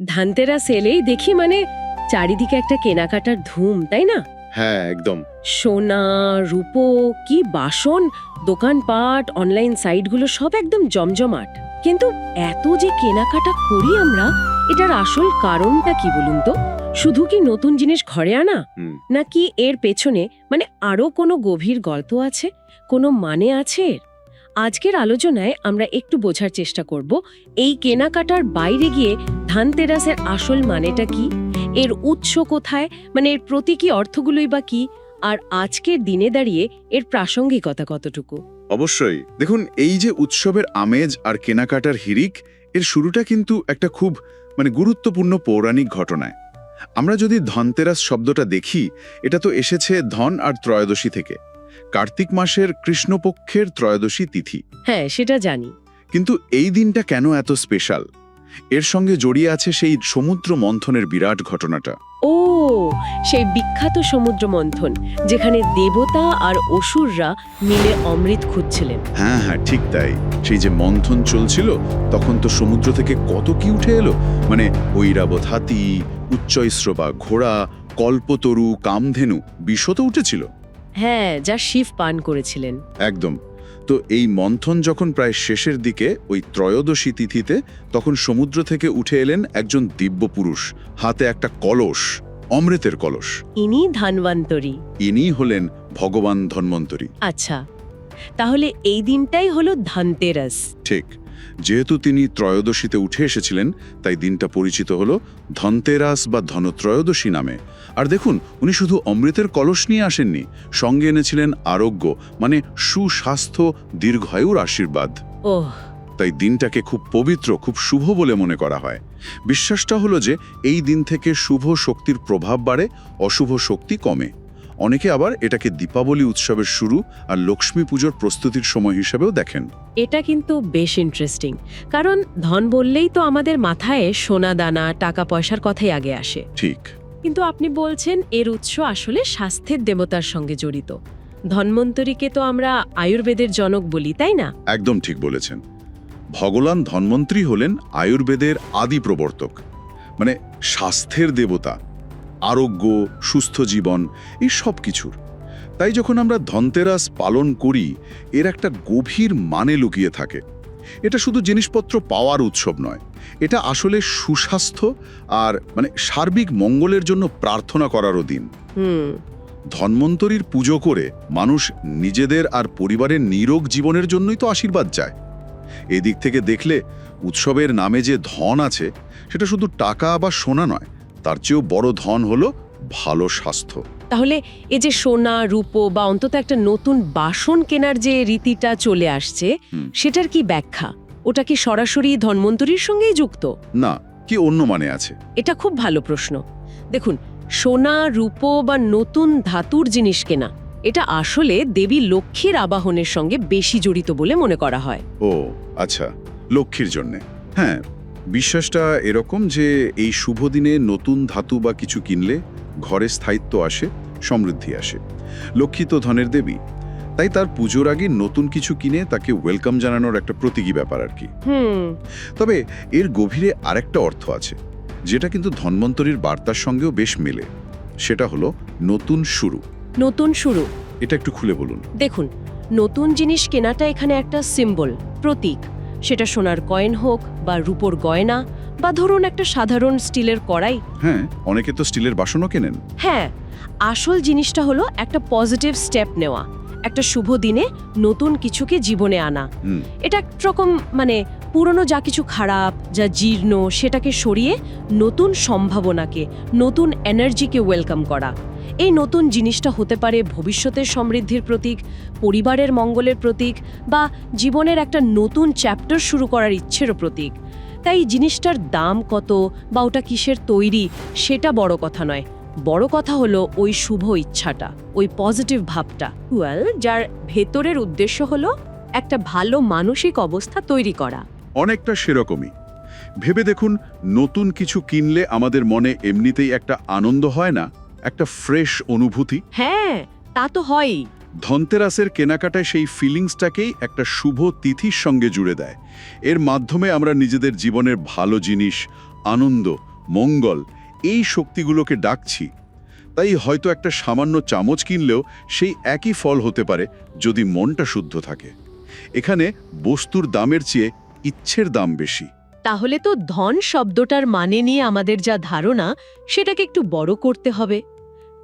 ধানতেরাস সেলেই দেখি মানে চারিদিকে একটা কেনাকাটার ধুম তাই না? হ্যাঁ একদম। সোনা রূপো কি বাসন দোকানপাট অনলাইন সাইটগুলো সব একদম জমজমাট। কিন্তু এত যে কেনাকাটা করি আমরা এটার আসল কারণটা কি বলুন তো? শুধু কি নতুন জিনিস ঘরে আনা? নাকি এর পেছনে মানে আরও কোনো গভীর গল্প আছে? কোনো মানে আছে আজকের আলোচনায় আমরা একটু বোঝার চেষ্টা করব এই কেনাকাটার বাইরে গিয়ে ধানতেরাসের আসল মানেটা কি? এর উৎস কোথায়? মানে এর প্রতীকী অর্থগুলোই বা কি? আর আজকের দিনে দাঁড়িয়ে এর প্রাসঙ্গিকতা কতটুকু? অবশ্যই। দেখুন এই যে উৎসবের আমেজ আর কেনাকাটার হিরিক এর শুরুটা কিন্তু একটা খুব মানে গুরুত্বপূর্ণ পৌরাণিক ঘটনায়। আমরা যদি ধনতেরাস শব্দটা দেখি এটা তো এসেছে ধন আর ত্রয়োদশী থেকে। কার্তিক মাসের কৃষ্ণপক্ষের ত্রয়োদশী তিথি। হ্যাঁ সেটা জানি। কিন্তু এই দিনটা কেন এত স্পেশাল এর সঙ্গে জড়িয়ে আছে সেই সমুদ্র মন্থনের বিরাট ঘটনাটা। ও সেই বিখ্যাত সমুদ্র মন্থন যেখানে দেবতা আর অসুররা মিলে অমৃত খুঁজছিলেন। হ্যাঁ হ্যাঁ ঠিক তাই। সেই যে মন্থন চলছিল তখন তো সমুদ্র থেকে কত কি উঠে এলো? মানে ঐরাবত হাতি উচ্চৈশ্রবা ঘোড়া কল্পতরু কামধেনু বিষ তো উঠেছিল। হ্যাঁ যা শিব পান করেছিলেন। একদম। তো এই মন্থন যখন প্রায় শেষের দিকে ওই ত্রয়োদশী তিথিতে তখন সমুদ্র থেকে উঠে এলেন একজন দিব্য পুরুষ হাতে একটা কলস অমৃতের কলস। ইনি ধানবন্তরী। ইনি হলেন ভগবান ধন্বন্তরী। আচ্ছা তাহলে এই দিনটাই হলো ধানতেরাস। ঠিক। যেহেতু তিনি ত্রয়োদশীতে উঠে এসেছিলেন তাই দিনটা পরিচিত হল ধনতেরাস বা ধনত্রয়োদশী নামে। আর দেখুন উনি শুধু অমৃতের কলস নিয়ে আসেননি সঙ্গে এনেছিলেন আরোগ্য মানে সুস্বাস্থ্য দীর্ঘায়ুর আশীর্বাদ। ওহ। তাই দিনটাকে খুব পবিত্র খুব শুভ বলে মনে করা হয়। বিশ্বাসটা হলো যে এই দিন থেকে শুভ শক্তির প্রভাব বাড়ে অশুভ শক্তি কমে। অনেকে আবার এটাকে দীপাবলি উৎসবের শুরু আর লক্ষ্মী পুজোর প্রস্তুতির সময় হিসেবেও দেখেন। এটা কিন্তু বেশ ইন্টারেস্টিং কারণ ধন বললেই তো আমাদের মাথায় সোনা দানা টাকা পয়সার কথাই আগে আসে। ঠিক। কিন্তু আপনি বলছেন এর উৎস আসলে স্বাস্থ্যের দেবতার সঙ্গে জড়িত। ধন্বন্তরীকে তো আমরা আয়ুর্বেদের জনক বলি তাই না? একদম ঠিক বলেছেন। ভগবান ধন্বন্ত্রী হলেন আয়ুর্বেদের আদি প্রবর্তক। মানে স্বাস্থ্যের দেবতা। আরোগ্য সুস্থ জীবন এই সব কিছুর। তাই যখন আমরা ধনতেরাস পালন করি এর একটা গভীর মানে লুকিয়ে থাকে। এটা শুধু জিনিসপত্র পাওয়ার উৎসব নয় এটা আসলে সুস্বাস্থ্য আর মানে সার্বিক মঙ্গলের জন্য প্রার্থনা করারও দিন। হুম। ধন্বন্তরীর পুজো করে মানুষ নিজেদের আর পরিবারের নিরোগ জীবনের জন্যই তো আশীর্বাদ চায়। এদিক থেকে দেখলে উৎসবের নামে যে ধন আছে সেটা শুধু টাকা বা সোনা নয় তার চেয়েও বড় ধন হলো ভালো স্বাস্থ্য। তাহলে এই যে সোনা রূপো বা অন্তত একটা নতুন বাসন কেনার যে রীতিটা চলে আসছে সেটার কি ব্যাখ্যা? ওটা কি সরাসরি ধন্বন্তরীর সঙ্গেই যুক্ত? না কি অন্য মানে আছে? এটা খুব ভালো প্রশ্ন। দেখুন সোনা রূপো বা নতুন ধাতুর জিনিস কেনা এটা আসলে দেবী লক্ষ্মীর আবাহনের সঙ্গে বেশি জড়িত বলে মনে করা হয়। ও আচ্ছা লক্ষ্মীর জন্যে। হ্যাঁ বিশ্বাসটা এরকম যে এই শুভ দিনে নতুন ধাতু বা কিছু কিনলে ঘরে স্থায়িত্ব আসে সমৃদ্ধি আসে। লক্ষ্মী তো ধনের দেবী তাই তার পুজোর আগে নতুন কিছু কিনে তাকে ওয়েলকাম জানানোর একটা প্রতীকী ব্যাপার আর কি। হুম। তবে এর গভীরে আরেকটা অর্থ আছে যেটা কিন্তু ধন্বন্তরীর বার্তার সঙ্গেও বেশ মেলে। সেটা হলো নতুন শুরু। নতুন শুরু। এটা একটু খুলে বলুন। দেখুন নতুন জিনিস কেনাটা এখানে একটা সিম্বল প্রতীক। সেটা সোনার কয়েন হোক বা রূপোর গয়না বা ধরুন একটা সাধারণ স্টিলের কড়াই। হ্যাঁ অনেকে তো স্টিলের বাসনও কেনেন। হ্যাঁ আসল জিনিসটা হলো একটা পজিটিভ স্টেপ নেওয়া একটা শুভ দিনে নতুন কিছুকে জীবনে আনা। এটা একরকম মানে পুরনো যা কিছু খারাপ, যা জীর্ণ, সেটাকে সরিয়ে নতুন সম্ভাবনাকে, নতুন এনার্জিকে ওয়েলকাম করা। এই নতুন জিনিসটা হতে পারে ভবিষ্যতের সমৃদ্ধির প্রতীক, পরিবারের মঙ্গলের প্রতীক, বা জীবনের একটা নতুন চ্যাপ্টার শুরু করার ইচ্ছেরও প্রতীক। তাই জিনিসটার দাম কত বা ওটা কিসের তৈরি, সেটা বড় কথা নয়। বড় কথা হলো ওই শুভ ইচ্ছাটা, ওই পজিটিভ ভাবটা। ওয়েল যার ভেতরের উদ্দেশ্য হলো একটা ভালো মানসিক অবস্থা তৈরি করা। অনেকটা সেরকমই। ভেবে দেখুন নতুন কিছু কিনলে আমাদের মনে এমনিতেই একটা আনন্দ হয় না? একটা ফ্রেশ অনুভূতি? হ্যাঁ তা তো হয়ই। ধনতেরাসের কেনাকাটায় সেই ফিলিংসটাকেই একটা শুভ তিথির সঙ্গে জুড়ে দেয়। এর মাধ্যমে আমরা নিজেদের জীবনের ভালো জিনিস আনন্দ মঙ্গল এই শক্তিগুলোকে ডাকছি। তাই হয়তো একটা সামান্য চামচ কিনলেও সেই একই ফল হতে পারে যদি মনটা শুদ্ধ থাকে। এখানে বস্তুর দামের চেয়ে ইচ্ছের দাম বেশি। তাহলে তো ধন শব্দটার মানে নিয়ে আমাদের যা ধারণা সেটাকে একটু বড় করতে হবে।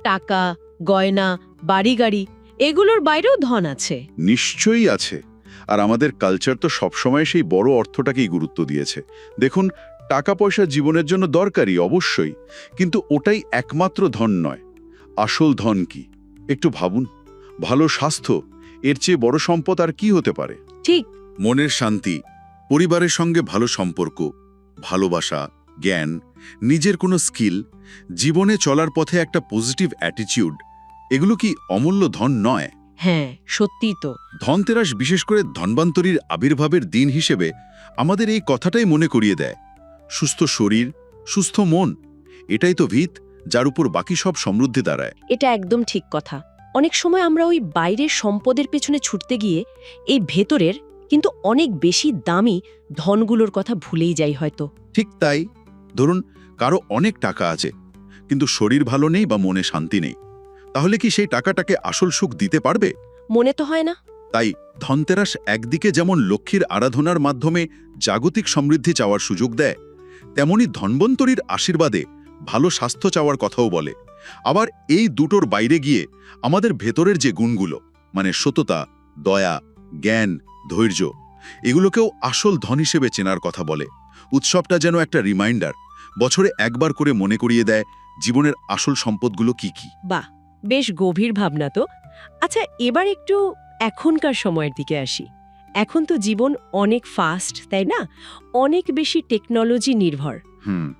টাকা গয়না বাড়ি গাড়ি এগুলোর বাইরেও ধন আছে। নিশ্চয়ই আছে। আর আমাদের কালচার তো সবসময় সেই বড় অর্থটাকেই গুরুত্ব দিয়েছে। দেখুন টাকা পয়সা জীবনের জন্য দরকারি অবশ্যই। কিন্তু ওটাই একমাত্র ধন নয়। আসল ধন কি? একটু ভাবুন। ভালো স্বাস্থ্য এর চেয়ে বড় সম্পদ আর কি হতে পারে? ঠিক। মনের শান্তি পরিবারের সঙ্গে ভালো সম্পর্ক ভালোবাসা জ্ঞান নিজের কোনো স্কিল জীবনে চলার পথে একটা পজিটিভ অ্যাটিটিউড এগুলো কি অমূল্য ধন নয়? হ্যাঁ সত্যি তো। ধনতেরাস বিশেষ করে ধনবান্তরীর আবির্ভাবের দিন হিসেবে আমাদের এই কথাটাই মনে করিয়ে দেয়। সুস্থ শরীর সুস্থ মন এটাই তো ভিত যার উপর বাকি সব সমৃদ্ধি দাঁড়ায়। এটা একদম ঠিক কথা। অনেক সময় আমরা ওই বাইরের সম্পদের পেছনে ছুটতে গিয়ে এই ভেতরের কিন্তু অনেক বেশি দামি ধনগুলোর কথা ভুলেই যাই হয়তো। ঠিক তাই। ধরুন কারও অনেক টাকা আছে কিন্তু শরীর ভালো নেই বা মনে শান্তি নেই। তাহলে কি সেই টাকাটাকে আসল সুখ দিতে পারবে? মনে তো হয় না। তাই ধনতেরাস একদিকে যেমন লক্ষ্মীর আরাধনার মাধ্যমে জাগতিক সমৃদ্ধি চাওয়ার সুযোগ দেয় তেমনি ধনবন্তরীর আশীর্বাদে ভালো স্বাস্থ্য চাওয়ার কথাও বলে। আবার এই দুটোর বাইরে গিয়ে আমাদের ভেতরের যে গুণগুলো মানে সততা দয়া জ্ঞান, ধৈর্য, এগুলোকেও আসল ধন হিসেবে চেনার কথা বলে। উৎসবটা যেন একটা রিমাইন্ডার বছরে একবার করে মনে করিয়ে দেয় জীবনের আসল সম্পদগুলো কি কি। বাহ, বেশ গভীর ভাবনা তো। আচ্ছা এবার একটু এখনকার সময়ের দিকে আসি। এখন তো জীবন অনেক ফাস্ট তাই না? অনেক বেশি টেকনোলজি নির্ভর।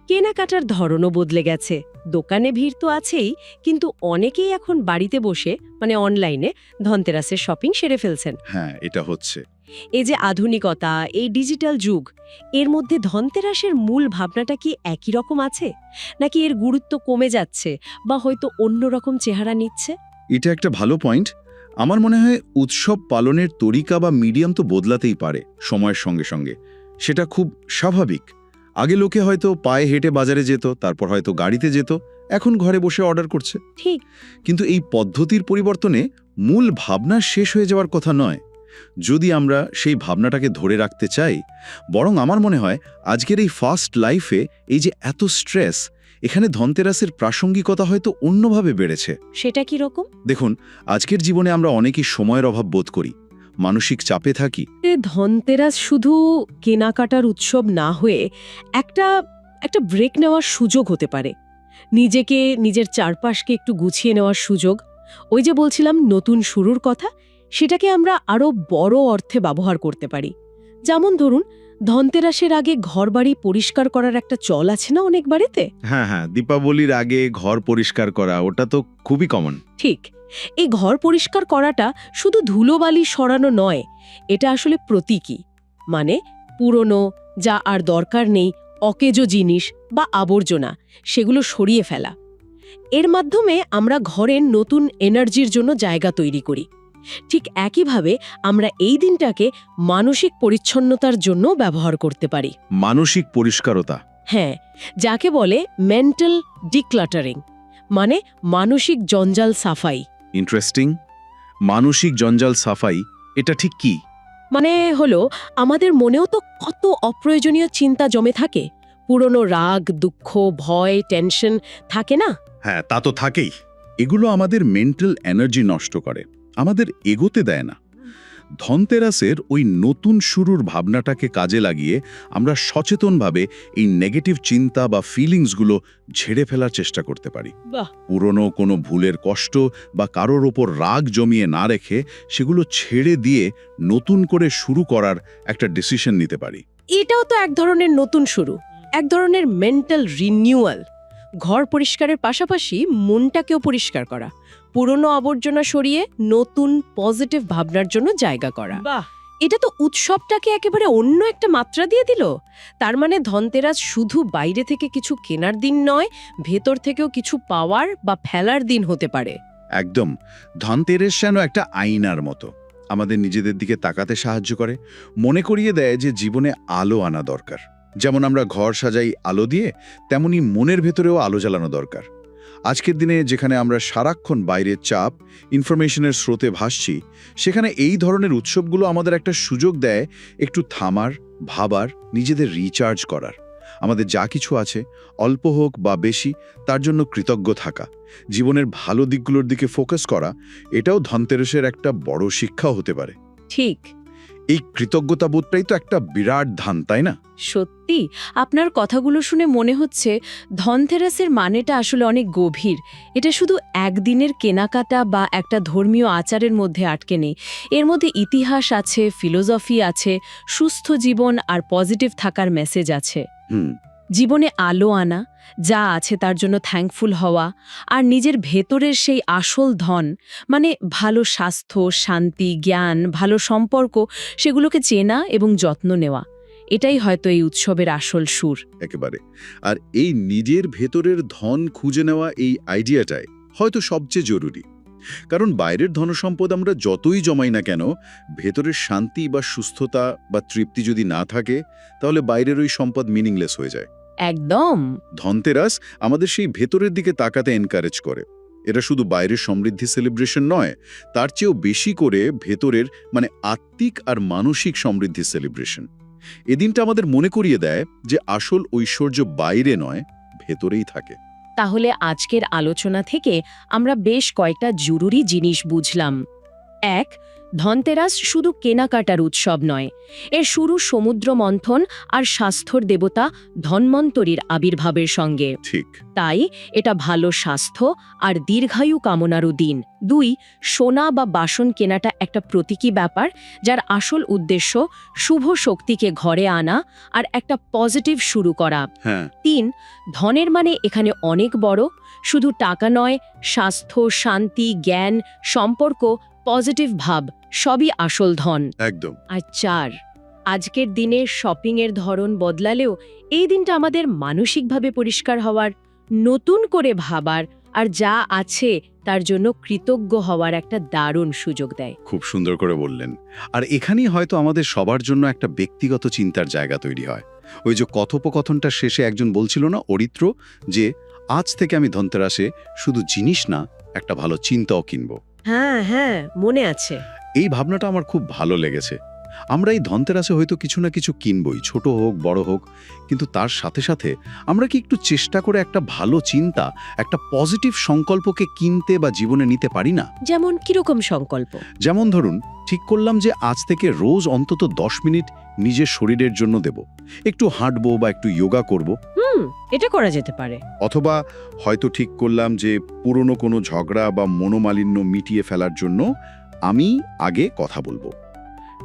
কেনাকাটার ধরনও বদলে গেছে। দোকানে ভিড় তো আছেই কিন্তু অনেকেই এখন বাড়িতে বসে মানে অনলাইনে ধনতেরাসের শপিং সেরে ফেলছেন। হ্যাঁ এটা হচ্ছে। এই যে আধুনিকতা এই ডিজিটাল যুগ এর মধ্যে ধনতেরাসের মূল ভাবনাটা কি একই রকম আছে? নাকি এর গুরুত্ব কমে যাচ্ছে বা হয়তো অন্যরকম চেহারা নিচ্ছে? এটা একটা ভালো পয়েন্ট। আমার মনে হয় উৎসব পালনের তরিকা বা মিডিয়াম তো বদলাতেই পারে সময়ের সঙ্গে সঙ্গে। সেটা খুব স্বাভাবিক। আগে লোকে হয়তো পায়ে হেঁটে বাজারে যেত তারপর হয়তো গাড়িতে যেত এখন ঘরে বসে অর্ডার করছে। ঠিক। কিন্তু এই পদ্ধতির পরিবর্তনে মূল ভাবনা শেষ হয়ে যাওয়ার কথা নয়। যদি আমরা সেই ভাবনাটাকে ধরে রাখতে চাই বরং আমার মনে হয় আজকের এই ফাস্ট লাইফে এই যে এত স্ট্রেস এখানে ধনতেরাসের প্রাসঙ্গিকতা হয়তো অন্যভাবে বেড়েছে। সেটা কি রকম? দেখুন আজকের জীবনে আমরা অনেকেই সময়ের অভাব বোধ করি। মানসিক চাপে থাকি। ধনতেরাস শুধু কেনাকাটার উৎসব না হয়ে একটা একটা ব্রেক নেওয়ার সুযোগ হতে পারে। নিজেকে নিজের চারপাশকে একটু গুছিয়ে নেওয়ার সুযোগ। ওই যে বলছিলাম নতুন শুরুর কথা সেটাকে আমরা আরও বড় অর্থে ব্যবহার করতে পারি। যেমন ধরুন ধনতেরাসের আগে ঘরবাড়ি পরিষ্কার করার একটা চল আছে না অনেক বাড়িতে? হ্যাঁ হ্যাঁ দীপাবলির আগে ঘর পরিষ্কার করা ওটা তো খুবই কমন ঠিক। এই ঘর পরিষ্কার করাটা শুধু ধুলোবালি সরানো নয় এটা আসলে প্রতীকী। মানে পুরনো যা আর দরকার নেই অকেজো জিনিস বা আবর্জনা সেগুলো সরিয়ে ফেলা। এর মাধ্যমে আমরা ঘরের নতুন এনার্জির জন্য জায়গা তৈরি করি। ঠিক একইভাবে আমরা এই দিনটাকে মানসিক পরিচ্ছন্নতার জন্য ব্যবহার করতে পারি। মানসিক পরিষ্কারতা। হ্যাঁ যাকে বলে মেন্টাল ডিক্লাটারিং মানে মানসিক জঞ্জাল সাফাই। ইন্টারেস্টিং মানসিক জঞ্জাল সাফাই এটা ঠিক কি? মানে হলো আমাদের মনেও তো কত অপ্রয়োজনীয় চিন্তা জমে থাকে। পুরনো রাগ দুঃখ ভয় টেনশন থাকে না? হ্যাঁ তা তো থাকেই। এগুলো আমাদের মেন্টাল এনার্জি নষ্ট করে। আমাদের এগোতে দেয় না। ধনতেরাসের ওই নতুন শুরুর ভাবনাটাকে কাজে লাগিয়ে আমরা সচেতনভাবে এই নেগেটিভ চিন্তা বা ফিলিংসগুলো ঝেড়ে ফেলার চেষ্টা করতে পারি। পুরনো কোনো ভুলের কষ্ট বা কারোর ওপর রাগ জমিয়ে না রেখে সেগুলো ছেড়ে দিয়ে নতুন করে শুরু করার একটা ডিসিশন নিতে পারি। এটাও তো এক ধরনের নতুন শুরু এক ধরনের মেন্টাল রিনিউয়াল ঘর পরিষ্কারের পাশাপাশি মনটাকেও পরিষ্কার করা পুরনো আবর্জনা সরিয়ে নতুন পজিটিভ ভাবনার জন্য জায়গা করা। বাহ! এটা তো উৎসবটাকে একেবারে অন্য একটা মাত্রা দিয়ে দিল। তার মানে ধনতেরাস শুধু বাইরে থেকে কিছু কেনার দিন নয় ভেতর থেকেও কিছু পাওয়ার বা ফেলার দিন হতে পারে। একদম। ধনতেরেস যেন একটা আয়নার মতো। আমাদের নিজেদের দিকে তাকাতে সাহায্য করে মনে করিয়ে দেয় যে জীবনে আলো আনা দরকার। যেমন আমরা ঘর সাজাই আলো দিয়ে, তেমনি মনের ভেতরেও আলো জ্বালানো দরকার। আজকের দিনে যেখানে আমরা সারাক্ষণ বাইরের চাপ ইনফরমেশনের স্রোতে ভাসছি, সেখানে এই ধরনের উৎসবগুলো আমাদের একটা সুযোগ দেয় একটু থামার, ভাবার, নিজেদের রিচার্জ করার। আমাদের যা কিছু আছে, অল্প হোক বা বেশি, তার জন্য কৃতজ্ঞ থাকা, জীবনের ভালো দিকগুলোর দিকে ফোকাস করা, এটাও ধনতেরসের একটা বড় শিক্ষা হতে পারে। ঠিক। এই কৃতজ্ঞতাবোধটাই তো একটা বিরাট ধান তাই না? সত্যি আপনার কথাগুলো শুনে মনে হচ্ছে ধনথেরাসের মানেটা আসলে অনেক গভীর। এটা শুধু একদিনের কেনাকাটা বা একটা ধর্মীয় আচারের মধ্যে আটকে নেই। এর মধ্যে ইতিহাস আছে ফিলোজফি আছে সুস্থ জীবন আর পজিটিভ থাকার মেসেজ আছে। হুম। জীবনে আলো আনা, যা আছে তার জন্য থ্যাঙ্কফুল হওয়া, আর নিজের ভেতরের সেই আসল ধন মানে ভালো স্বাস্থ্য, শান্তি, জ্ঞান, ভালো সম্পর্ক, সেগুলোকে চেনা এবং যত্ন নেওয়া। এটাই হয়তো এই উৎসবের আসল সুর। একেবারে। আর এই নিজের ভেতরের ধন খুঁজে নেওয়া এই আইডিয়াটাই হয়তো সবচেয়ে জরুরি। কারণ বাইরের ধনসম্পদ আমরা যতই জমাই না কেন, ভেতরের শান্তি বা সুস্থতা বা তৃপ্তি যদি না থাকে, তাহলে বাইরের ওই সম্পদ মিনিংলেস হয়ে যায়। একদম। ধনতেরাস আমাদের সেই ভেতরের দিকে তাকাতে এনকারেজ করে। এটা শুধু বাইরের সমৃদ্ধি সেলিব্রেশন নয় তার চেয়েও বেশি করে ভেতরের মানে আত্মিক আর মানসিক সমৃদ্ধি সেলিব্রেশন এদিনটা আমাদের মনে করিয়ে দেয় যে আসল ঐশ্বর্য বাইরে নয় ভেতরেই থাকে। তাহলে আজকের আলোচনা থেকে আমরা বেশ কয়েকটা জরুরি জিনিস বুঝলাম। এক ধনতেরাস শুধু কেনাকাটার উৎসব নয় এর শুরু সমুদ্র মন্থন আর স্বাস্থ্যর দেবতা ধন্বন্তরীর আবির্ভাবের সঙ্গে। ঠিক। তাই এটা ভালো স্বাস্থ্য আর দীর্ঘায়ু কামনারও দিন। দুই সোনা বা বাসন কেনাটা একটা প্রতীকী ব্যাপার যার আসল উদ্দেশ্য শুভ শক্তিকে ঘরে আনা আর একটা পজিটিভ শুরু করা। হ্যাঁ। তিন ধনের মানে এখানে অনেক বড় শুধু টাকা নয় স্বাস্থ্য শান্তি জ্ঞান সম্পর্ক পজিটিভ ভাব সবই আসল ধন। একদম। আর চার আজকের দিনে শপিংয়ের ধরন বদলালেও এই দিনটা আমাদের মানসিকভাবে পরিষ্কার হওয়ার নতুন করে ভাবার আর যা আছে তার জন্য কৃতজ্ঞ হওয়ার একটা দারুণ সুযোগ দেয়। খুব সুন্দর করে বললেন। আর এখানেই হয়তো আমাদের সবার জন্য একটা ব্যক্তিগত চিন্তার জায়গা তৈরি হয়। ওই যে কথোপকথনটা শেষে একজন বলছিল না অরিত্র যে আজ থেকে আমি ধনতেরাসে শুধু জিনিস না একটা ভালো চিন্তাও কিনবো। হ্যাঁ হ্যাঁ মনে আছে। এই ভাবনাটা আমার খুব ভালো লেগেছে। আমরা এই ধনতেরাসে হয়তো কিছু না কিছু কিনবই ছোট হোক বড় হোক কিন্তু তার সাথে সাথে আমরা কি একটু চেষ্টা করে একটা ভালো চিন্তা একটা পজিটিভ সংকল্পকে কিনতে বা জীবনে নিতে পারি না? যেমন কীরকম সংকল্প? যেমন ধরুন ঠিক করলাম যে আজ থেকে রোজ অন্তত দশ মিনিট নিজের শরীরের জন্য দেব। একটু হাঁটবো বা একটু যোগা করব। হুম এটা করা যেতে পারে। অথবা হয়তো ঠিক করলাম যে পুরনো কোনো ঝগড়া বা মনোমালিন্য মিটিয়ে ফেলার জন্য আমি আগে কথা বলব।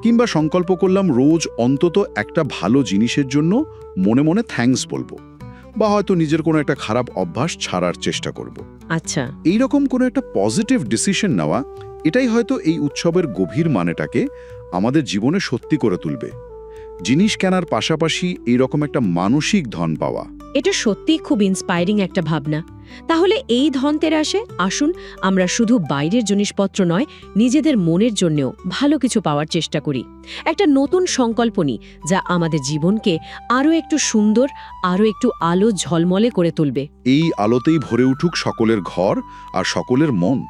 কিংবা সংকল্প করলাম রোজ অন্তত একটা ভালো জিনিসের জন্য মনে মনে থ্যাঙ্কস বলব। বা হয়তো নিজের কোনো একটা খারাপ অভ্যাস ছাড়ার চেষ্টা করব। আচ্ছা। এই রকম কোনো একটা পজিটিভ ডিসিশন নেওয়া এটাই হয়তো এই উৎসবের গভীর মানেটাকে আমাদের জীবনে সত্যি করে তুলবে। জিনিস কেনার পাশাপাশি এই রকম একটা মানসিক ধন পাওয়া। এটা সত্যিই খুব ইন্সপায়ারিং একটা ভাবনা। তাহলে এই ধনতেরাসে আসুন আমরা শুধু বাইরের জিনিসপত্র নয় নিজেদের মনের জন্যও ভালো কিছু পাওয়ার চেষ্টা করি। একটা নতুন সংকল্প নিই যা আমাদের জীবনকে আরও একটু সুন্দর আরও একটু আলো ঝলমলে করে তুলবে। এই আলোতেই ভরে উঠুক সকলের ঘর আর সকলের মন।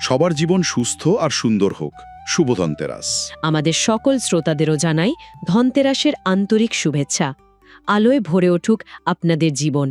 সবার জীবন সুস্থ আর সুন্দর হোক। শুভ ধনতেরাস আমাদের সকল শ্রোতাদেরও জানাই ধনতেরাসের আন্তরিক শুভেচ্ছা। আলোয় ভরে উঠুক আপনাদের জীবন।